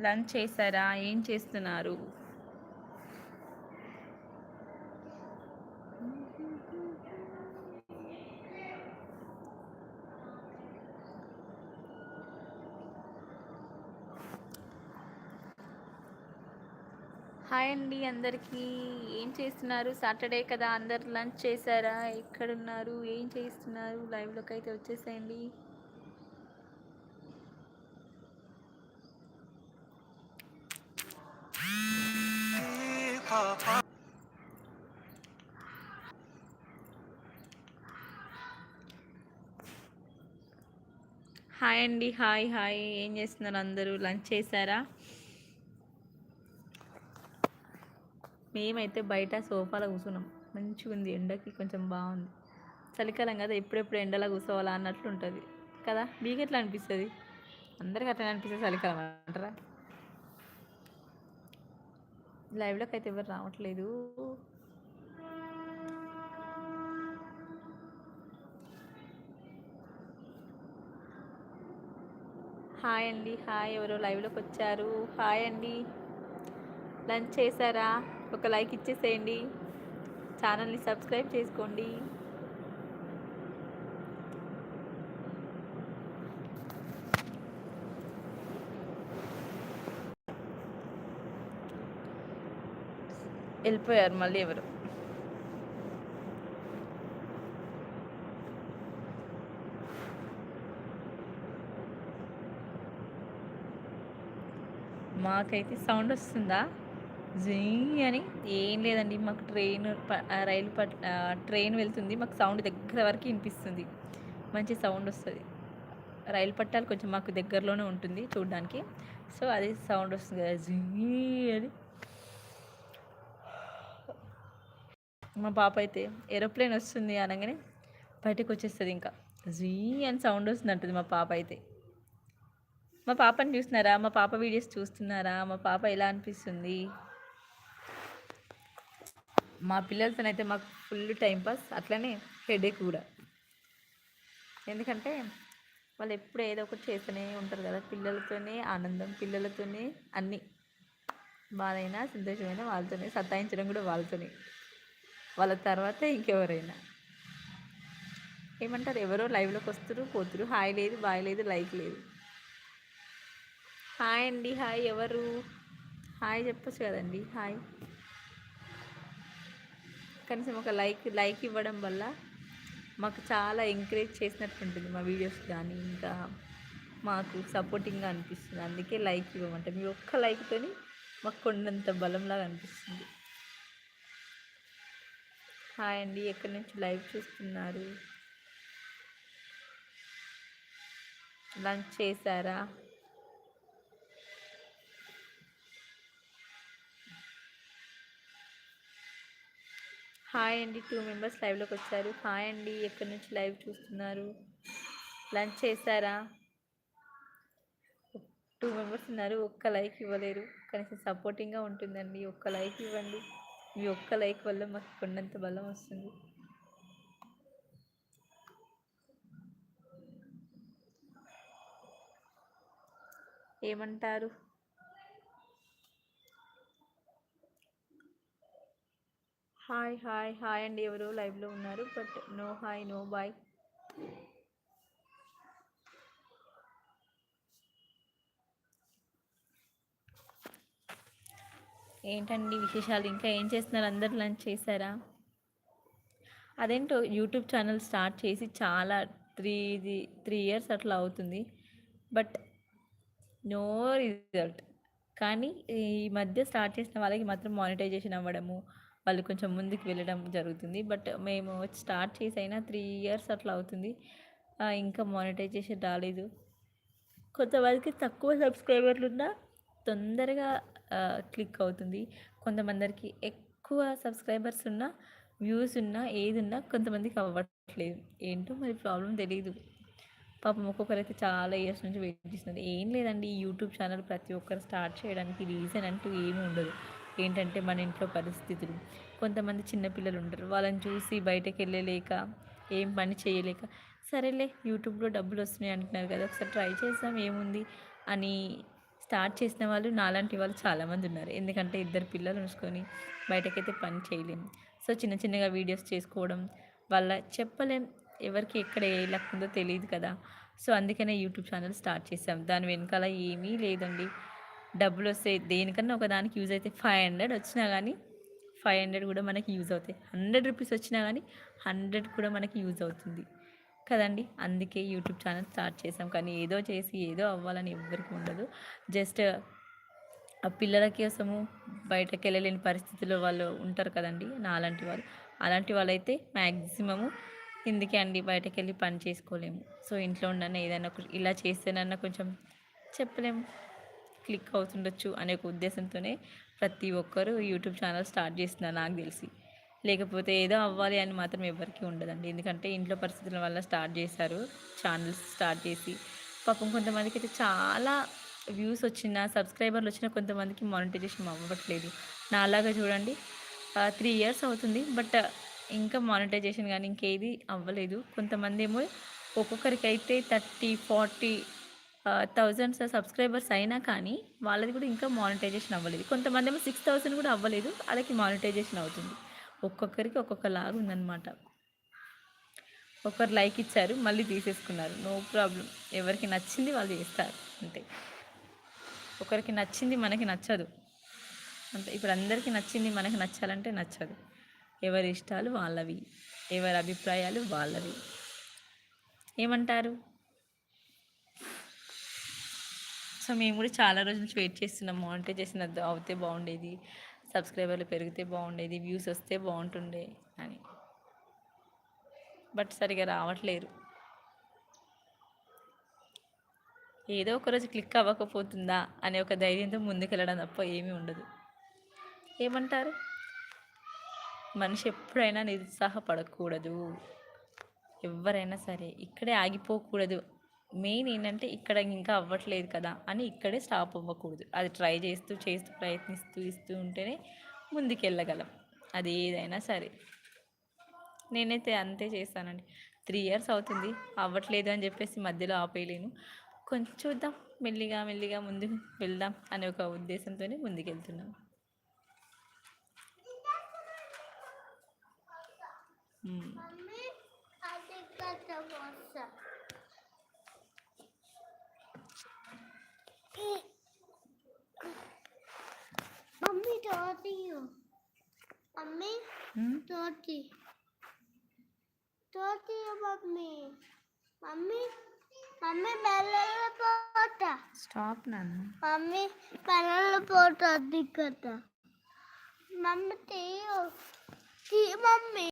Lunch చేశారా? ఏం చేస్తున్నారు? హాయ్ అండి అందరికీ. ఏం చేస్తున్నారు? సాటర్డే కదా అందరు లంచ్ చేశారా? ఎక్కడున్నారు? ఏం చేస్తున్నారు? లైవ్లోకి అయితే వచ్చేసేయండి. హాయ్ అండి హాయ్ హాయ్. ఏం చేస్తున్నారు అందరూ? లంచ్ చేశారా? మేమైతే బయట సోఫాలో కూర్చున్నాం. మంచిగా ఉంది ఎండకి కొంచెం బాగుంది. చలికాలం కదా ఎప్పుడెప్పుడు ఎండలో కూర్చోవాలా అన్నట్లు ఉంటుంది. కదా? మీకు ఎట్లా అనిపిస్తుంది? అందరికి అట్లా అనిపిస్తుంది చలికాలం అంటారా? లైవ్లోకి అయితే ఎవరు రావట్లేదు. హాయ్ అండి హాయ్. ఎవరో లైవ్లోకి వచ్చారు. హాయ్ అండి. లంచ్ చేశారా? ఒక లైక్ ఇచ్చేసేయండి. ఛానల్ని సబ్స్క్రైబ్ చేసుకోండి. వెళ్ళిపోయారు మళ్ళీ ఎవరు? మాకైతే సౌండ్ వస్తుందా? జీ అని. ఏం లేదండి మాకు ట్రైన్ ప- రైలు పట్ ట్రైన్ వెళ్తుంది. మాకు సౌండ్ దగ్గర వరకు వినిపిస్తుంది. మంచి సౌండ్ వస్తుంది. రైలు పట్టాలు కొంచెం మాకు దగ్గరలోనే ఉంటుంది చూడడానికి. సో అది సౌండ్ వస్తుంది కదా జీ అని. మా పాప అయితే ఏరోప్లేన్ వస్తుంది అనగానే బయటకు వచ్చేస్తుంది ఇంకా. జీ అని సౌండ్ వస్తుంది అంటుంది మా పాప అయితే. మా పాపని చూస్తున్నారా? మా పాప వీడియోస్ చూస్తున్నారా? మా పాప ఎలా అనిపిస్తుంది? మా పిల్లలతోనైతే మాకు ఫుల్ టైంపాస్ అట్లనే హెడేక్ కూడా. ఎందుకంటే వాళ్ళు ఎప్పుడు ఏదో ఒకటి చేస్తూనే ఉంటారు కదా. పిల్లలతోనే ఆనందం పిల్లలతోనే అన్నీ. బాధైనా సంతోషమైనా వాళ్ళతోనే సతాయించడం కూడా వాళ్ళతోనే. వాళ్ళ తర్వాత ఇంకెవరైనా. ఏమంటారు? ఎవరో లైవ్లోకి వస్తారు పోతురు. హాయ్ లేదు బాయ్ లేదు లైక్ లేదు. హాయ్ అండి హాయ్ ఎవరు? హాయ్ చెప్పచ్చు కదండి హాయ్. కనీసం ఒక లైక్ లైక్ ఇవ్వడం వల్ల మాకు చాలా ఎంకరేజ్ చేసినట్టు ఉంటుంది మా వీడియోస్ కానీ ఇంకా మాకు సపోర్టింగ్గా అనిపిస్తుంది. అందుకే లైక్ ఇవ్వమంటే మీ ఒక్క లైక్తోని మాకు కొండంత బలంలాగా అనిపిస్తుంది. హాయ్ అండి ఎక్కడి నుంచి లైవ్ చూస్తున్నారు? లంచ్ చేశారా హాయ్ అండి. టూ మెంబర్స్ లైవ్లోకి వచ్చారు. హాయ్ అండి. ఎక్కడి నుంచి లైవ్ చూస్తున్నారు? లంచ్ చేశారా? టూ మెంబర్స్ ఉన్నారు. ఒక్క లైక్ ఇవ్వలేరు. కనీసం సపోర్టింగ్గా ఉంటుందండి. ఒక్క లైక్ ఇవ్వండి. మీ ఒక్క లైక్ వల్ల మాకు కొండంత బలం వస్తుంది. ఏమంటారు? హాయ్ హాయ్ హాయ్ అండి ఎవరు లైవ్లో ఉన్నారు but no hi no bye. ఏంటండి విశేషాలు? ఇంకా ఏం చేస్తున్నారు? అందరు లంచ్ చేశారా? అదేంటో యూట్యూబ్ ఛానల్ స్టార్ట్ చేసి చాలా త్రీ త్రీ ఇయర్స్ అట్లా అవుతుంది. But no result. కానీ ఈ మధ్య స్టార్ట్ చేసిన వాళ్ళకి మాత్రం మానిటైజేషన్ అవ్వడము వాళ్ళు కొంచెం ముందుకు వెళ్ళడం జరుగుతుంది. బట్ మేము స్టార్ట్ చేసి అయినా త్రీ ఇయర్స్ అట్లా అవుతుంది. ఇంకా మానిటైజేషన్ రాలేదు. కొంతమందికి తక్కువ సబ్స్క్రైబర్లు ఉన్నా తొందరగా క్లిక్ అవుతుంది. కొంతమందికి ఎక్కువ సబ్స్క్రైబర్స్ ఉన్నా వ్యూస్ ఉన్నా ఏది ఉన్నా కొంతమందికి అవ్వట్లేదు. ఏంటో మరి ప్రాబ్లం తెలియదు పాపం ఒక్కొక్కరైతే చాలా ఇయర్స్ నుంచి వెయిట్ చేస్తున్నారు. ఏం లేదండి యూట్యూబ్ ఛానల్ ప్రతి ఒక్కరు స్టార్ట్ చేయడానికి రీజన్ అంటూ ఏమీ ఉండదు. ఏంటంటే మన ఇంట్లో పరిస్థితులు. కొంతమంది చిన్నపిల్లలు ఉంటారు వాళ్ళని చూసి బయటకు వెళ్ళలేక ఏం పని చేయలేక సరేలే యూట్యూబ్లో డబ్బులు వస్తున్నాయి అంటున్నారు కదా ఒకసారి ట్రై చేద్దాం ఏముంది అని స్టార్ట్ చేసిన వాళ్ళు నాలాంటి వాళ్ళు చాలామంది ఉన్నారు. ఎందుకంటే ఇద్దరు పిల్లలు ఉంచుకొని బయటకైతే పని చేయలేము సో చిన్న చిన్నగా వీడియోస్ చేసుకోవడం వల్ల చెప్పలేం. ఎవరికి ఎక్కడ ఏ లక్ ఉందో తెలియదు కదా. సో అందుకనే యూట్యూబ్ ఛానల్ స్టార్ట్ చేసాం దాని వెనకాల ఏమీ లేదండి. డబ్బులు వస్తాయి దేనికన్నా ఒక దానికి యూజ్ అయితే ఫైవ్ హండ్రెడ్ వచ్చినా కానీ ఫైవ్ హండ్రెడ్ కూడా మనకి యూజ్ అవుతాయి. హండ్రెడ్ రూపీస్ వచ్చినా కానీ హండ్రెడ్ కూడా మనకి యూజ్ అవుతుంది. కదండి? అందుకే యూట్యూబ్ ఛానల్ స్టార్ట్ చేసాం. కానీ ఏదో చేసి ఏదో అవ్వాలని ఎవ్వరికి ఉండదు. జస్ట్ ఆ పిల్లల కోసము బయటకు వెళ్ళలేని పరిస్థితుల్లో వాళ్ళు ఉంటారు కదండి? నా అలాంటి వాళ్ళు. అలాంటి వాళ్ళైతే మ్యాక్సిమము ఇందుకే అండి బయటకు వెళ్ళి పని చేసుకోలేము. సో ఇంట్లో ఉండన్నా ఏదైనా ఇలా చేస్తేనన్నా కొంచెం చెప్పలేము. క్లిక్ అవుతుండొచ్చు అనే ఒక ఉద్దేశంతోనే ప్రతి ఒక్కరూ యూట్యూబ్ ఛానల్ స్టార్ట్ చేస్తున్నారు నాకు తెలిసి. లేకపోతే ఏదో అవ్వాలి అని మాత్రం ఎవరికీ ఉండదండి. ఎందుకంటే ఇంట్లో పరిస్థితుల వల్ల స్టార్ట్ చేశారు ఛానల్స్ స్టార్ట్ చేసి. పాపం కొంతమందికి అయితే చాలా వ్యూస్ వచ్చిన సబ్స్క్రైబర్లు వచ్చిన కొంతమందికి మానిటైజేషన్ అవ్వట్లేదు. నాలాగా చూడండి త్రీ ఇయర్స్ అవుతుంది. బట్ ఇంకా మానిటైజేషన్ కానీ ఇంకేది అవ్వలేదు. కొంతమంది ఏమో ఒక్కొక్కరికైతే థర్టీ ఫార్టీ థౌజండ్స్ సబ్స్క్రైబర్స్ అయినా కానీ వాళ్ళది కూడా ఇంకా మానిటైజేషన్ అవ్వలేదు. కొంతమంది ఏమో సిక్స్ థౌసండ్ కూడా అవ్వలేదు వాళ్ళకి మానిటైజేషన్ అవుతుంది. ఒక్కొక్కరికి ఒక్కొక్క లాగా ఉందన్నమాట. ఒకరు లైక్ ఇచ్చారు మళ్ళీ తీసేసుకున్నారు. నో ప్రాబ్లం ఎవరికి నచ్చింది వాళ్ళు చేస్తారు అంతే. ఒకరికి నచ్చింది మనకి నచ్చదు. అంటే ఇప్పుడు అందరికీ నచ్చింది మనకి నచ్చాలంటే నచ్చదు. ఎవరి ఇష్టాలు వాళ్ళవి. ఎవరి అభిప్రాయాలు వాళ్ళవి. ఏమంటారు? సో మేము కూడా చాలా రోజుల నుంచి వెయిట్ చేస్తున్నాం. మానిటైజేషన్ చేసిన అవుతే బాగుండేది. సబ్స్క్రైబర్లు పెరిగితే బాగుండేది. వ్యూస్ వస్తే బాగుంటుండే అని. బట్ సరిగా రావట్లేరు ఏదో ఒక రోజు క్లిక్ అవ్వకపోతుందా అనే ఒక ధైర్యంతో ముందుకెళ్ళడం తప్ప ఏమీ ఉండదు. ఏమంటారు? మనిషి ఎప్పుడైనా నిరుత్సాహపడకూడదు. ఎవరైనా సరే ఇక్కడే ఆగిపోకూడదు. మెయిన్ ఏంటంటే ఇక్కడ ఇంకా అవ్వట్లేదు కదా అని ఇక్కడే స్టాప్ అవ్వకూడదు. అది ట్రై చేస్తూ చేస్తూ ప్రయత్నిస్తూ ఇస్తూ ఉంటేనే ముందుకెళ్ళగలం. అది ఏదైనా సరే. నేనైతే అంతే చేస్తానండి. త్రీ ఇయర్స్ అవుతుంది. అవ్వట్లేదు అని చెప్పేసి మధ్యలో ఆపేయలేను. కొంచెం చూద్దాం. మెల్లిగా మెల్లిగా ముందుకు వెళ్దాం అనే ఒక ఉద్దేశంతోనే ముందుకెళ్తున్నాం మ్మ్. మమ్మీ అది కట్ట పోసా మమ్మీ తోటి మమ్మీ మ్మ్. తోటి తోటి మమ్మీ మమ్మీ మమ్మీ బెల్లల పోట స్టాప్ నాన్న మమ్మీ బెల్లల పోట అది కదా మమ్మీ తీయు తీ మమ్మీ